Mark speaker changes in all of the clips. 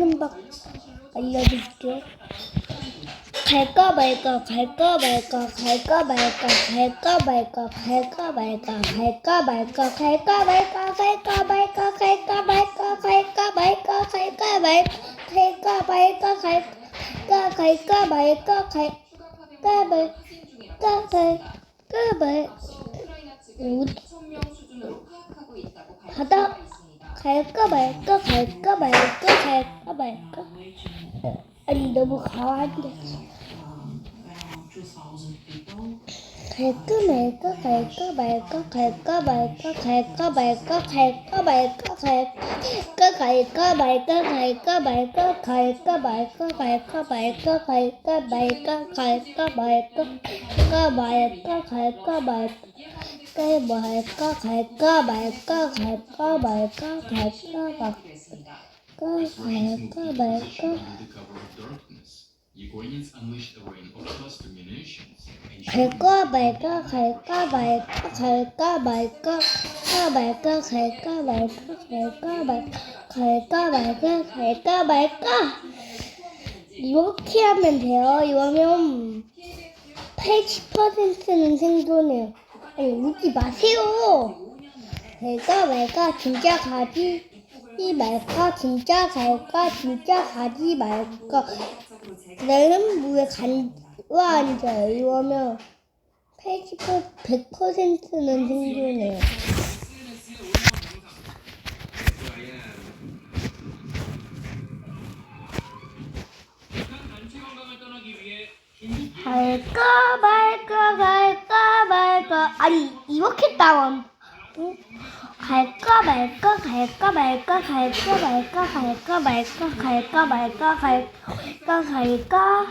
Speaker 1: 하는 법 알려줄게. 갈까 말까 갈까 말까 갈까 말까 갈까 말까 갈까 말까 갈까 말까 갈까 말까 갈까 말까 갈까 말까 갈까 말까 갈까 말까 갈까 말까 갈까 갈까 말까 갈까 말까 갈까 말 바다 갈까 말까 갈까 말까 갈까 말까 아니 너무 가한데 갈까 말까 갈까 말까 갈까 말까 갈까 말까 갈까 말까 갈까 갈까 말까 갈까 말까 갈까 말까 갈까 말까 갈까 말까 갈까 말까 갈까 말까 갈까 말까 갈까 말까 갈까 말까 갈까 말까 갈까 말까 말까
Speaker 2: and
Speaker 1: 갈까 말까 갈까 말까 갈까 말까 갈까 말까 갈까 말까 갈까 말까 갈까 말까 갈까 말까 이렇게 하면 돼요. 이러면 80%는 생존해요. 아니 웃지 마세요. 갈까 말까 진짜 가지 말까 진짜 갈까 진짜 가지 말까 나는 물에 간와 앉아요. 이러면 80% 100%는 생존해요. 갈까 말까 갈까 말까 아니 이렇게 따원 응? 갈까 말까 갈까 말까 갈까 말까 갈까 말까 갈까 말까 갈까 갈까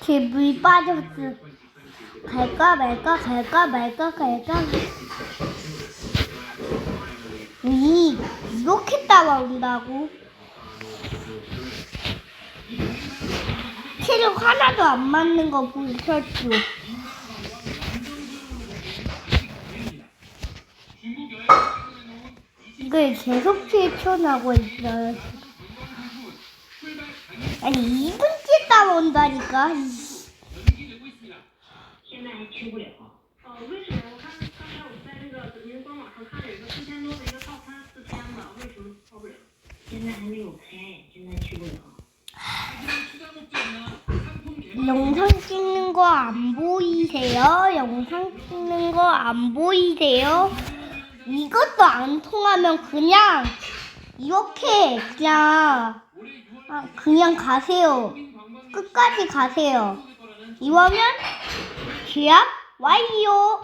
Speaker 1: 제물 빠졌어 갈까 말까 갈까 말까 갈까 이 이렇게 따라온다고? 체력 하나도 안 맞는 거 보셨죠? 이걸 계속 실천하고 있어요. 아니 2분째 따라온다니까. 영상 찍는 거 안 보이세요? 영상 찍는 거 안 보이세요? 이것도 안 통하면 그냥 이렇게 그냥 아, 그냥 가세요. 끝까지 가세요. 이러면 계약 완료.